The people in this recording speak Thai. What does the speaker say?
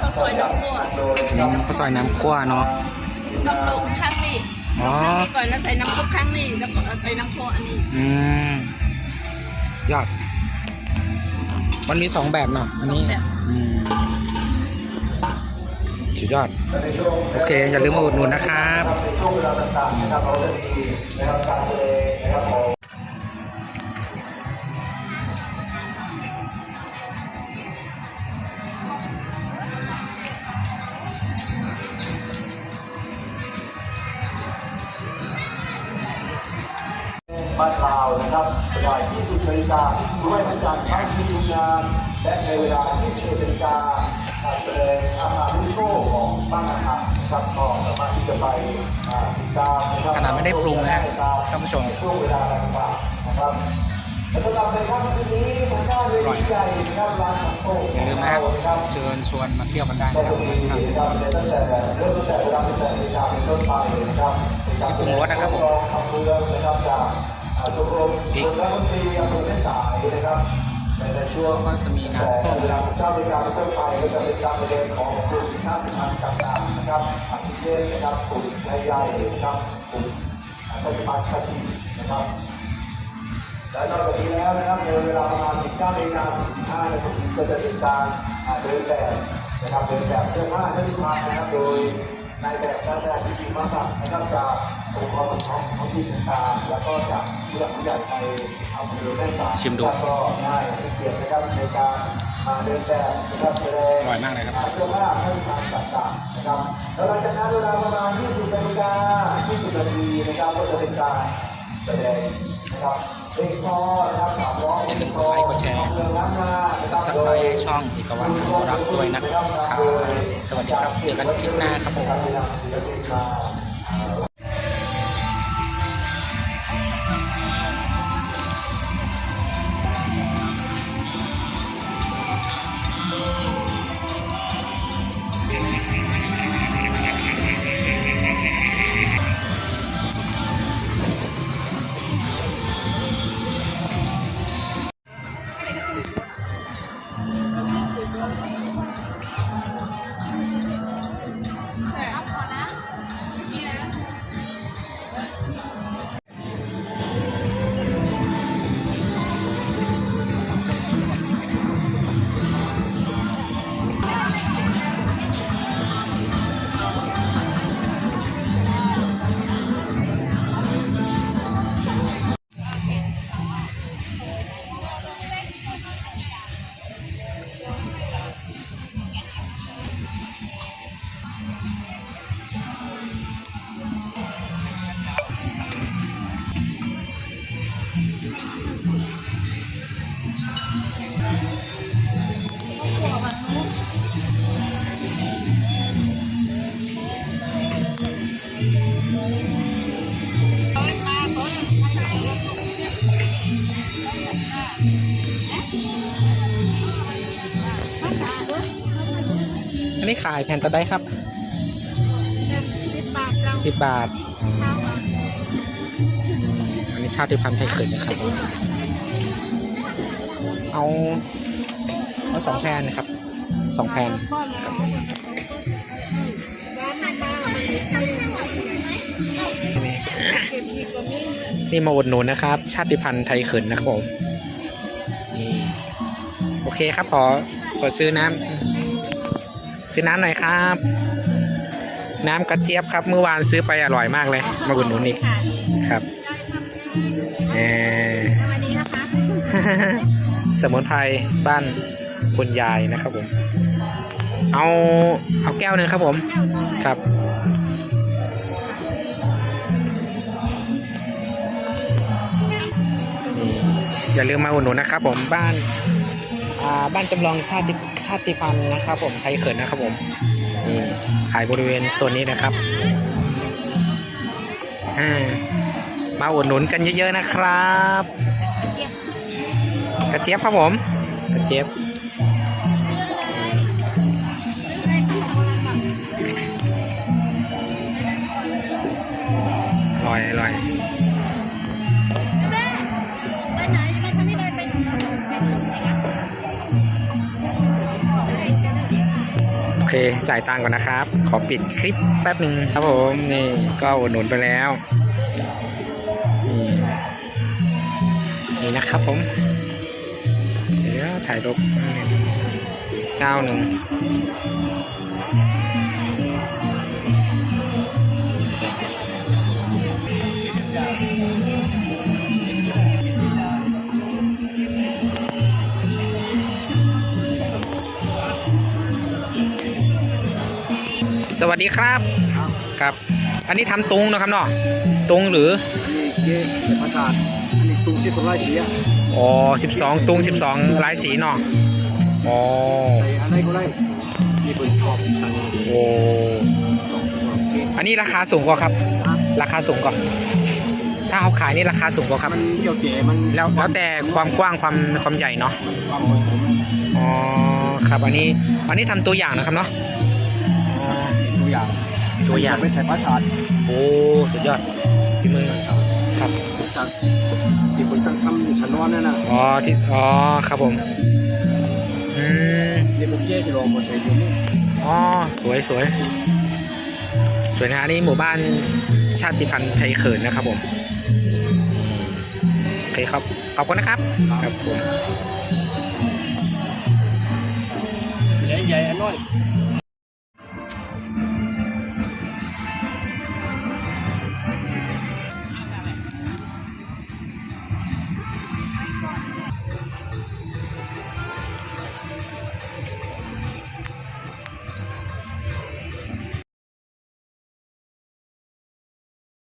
ข้าวซอยน้ำข้นนี่น้ำข้าวซอยน้ำคั่วเนาะต้องปรุงข้างนี้อ๋อข้างนี้ก่อนแล้วใส่น้ำซุปข้างนี้แล้วก็ใส่น้ำข้นอันนี้อืมยอดมันมีสองแบบเนาะอันนี้อืมสุดยอด โอเค อย่าลืมมาอุดหนุนนะครับ บ้านเรานะครับเวลา20นาฬิกาด้วยพระจันทร์ทั้งทีมงานและในเวลา21นาฬิกาการแสดงอาหารลิโก้ของบ้านอาหารนะครับก็สามารถที่จะไปอ่าติดตามนะครับขนาดไม่ได้ปรุงนะฮะท่านผู้ชมช่วงเวลาต่างๆนะครับและสำหรับในค่ำคืนนี้ทางด้านเวทีใหญ่นะครับร้านของโต๊ะอย่าลืมนะฮะเชิญชวนมาเที่ยวกันได้ก็นะครัจะบมีชาตินะครับในตั้งแต่เริ่มตั้งแต่เวลา18นาฬิกาเป็นต้นไปนะครับนี่ปรุงรสนะครับผม รมคนรักดนตรีอำเภอแม่สายนะครับในช่วงก็จะมีน้ำส้มเวลาเจ้าในการเป็นต้นไปก็จะเป็นการแสดงของกลุ่มท่านทางต่างๆนะครับอาทิเช่นนะครับกลุ่มใหญ่ๆนะครับกลุ่มปฏิบัติชาตินะครับและนอกจากนี้แล้วนะครับในเวลาประมาณ19นาฬิกา45นาทีก็จะเป็นการอ่าเดินแบบนะครับเดินแบบเสื้อผ้าเสื้อผ้านะครับโดย นายแบบนายแบบที่มีมาตรฐานนะครับจากองค์กรปกครองท้องถิ่นต่างๆแล้วก็จากผู้หลักผู้ใหญ่ในอำเภอแม่สายชิมดูนะครับก็ได้ให้เกียรตินะครับในการมาเดินแบบนะครับแสดง อร่อยมากเลยครับ เสื้อผ้าเสื้อผ้าต่างๆนะครับแล้วหลังจากนั้นเวลาประมาณ20นาฬิกา20นาทีนะครับก็จะเป็นการแสดงนะครับเพลงพ อนะครับสามร้อยอย่าลืมกดไลค์กดแชร์สับสไครต์ช่องเอกวันรักด้วยนะครับ สวัสดีครับ เจอกันคลิปหน้าครับผม นนี้ขายแผ่นตะได้ครับสิบบาทเราสิบบาทเช้าอะอันนี้ชาติพันธุ์ไทยเขินนะครับ เอาเอาสองแผ่นนะครับสองแผ่นก้อนละร้านนั้นมาเก็บอีกกว่านี้นี่มาอุดหนุนนะครับ ชาติพันธุ์ไทยเขินนะครับผมนี่โอเคครับขอขอซื้อน้ำ ซื้อน้ำหน่อยครับ น้ำกระเจี๊ยบครับ เมื่อวานซื้อไปอร่อยมากเลย มาอุดหนุนอีกค่ะครับเออสวัสดีนะคะสมุนไพรบ้านคุณยายนะครับผม เอาเอาแก้วหนึ่งครับผม ครับนี่อย่าลืมมาอุดหนุนนะครับผมบ้านอ่า บ้านจำลองชาติชาติพันธุ์นะครับ ผมไทยเขินนะครับผมนี่ขายบริเวณโซนนี้นะครับมาอุดหนุนกันเยอะๆนะครับ กระเจี๊ยบครับผม กระเจี๊ยบ เลยไปทางนี้เคจ่ายตังก่อนนะครับ ขอปิดคลิปแป๊บหนึ่งครับผมนี่ก็อุดหนุนไปแล้วนี่นะครับผมเดี๋ยวถ่ายรูปเก้าหนึ่ง สวัสดีครับ ครับ อันนี้ทำตุงนะครับเนาะตุงหรือ อันนี้เกมเป็นภาษาอันนี้ตุ้งชิดคนไร้สีอะอ๋อสิบสองตุงสิบสองลายสีเนาะอ๋อใส่อะไรก็ได้มีคนชอบใช้โอ้อันนี้ราคาสูงกว่าครับ ราคาสูงกว่าถ้าเขาขายนี่ราคาสูงกว่าครับ มันเกี่ยวเก๋มันแล้วแล้วแต่ความกว้างความความใหญ่เนาะ ความเหมาะสมอ๋อ ครับ อันนี้ อันนี้ทำตัวอย่างนะครับเนาะอ๋อ ตัวอย่างตัวอย่างไม่ใช่ภาษาโอ้สุดยอดพี่มือครับภาษาที่คนตั้งทำอยู่ชั้นนอนนั่นน่ะอ๋อที่อ๋อครับผมอืมนี่มันเก๋ที่ลองมาใช้ดูนี่อ๋อสวยสวยสวยนะอันนี้หมู่บ้านชาติพันธุ์ไทยเขินนะครับผมโอเคครับขอบคุณนะครับครับผมใหญ่ใหญ่อันน้อย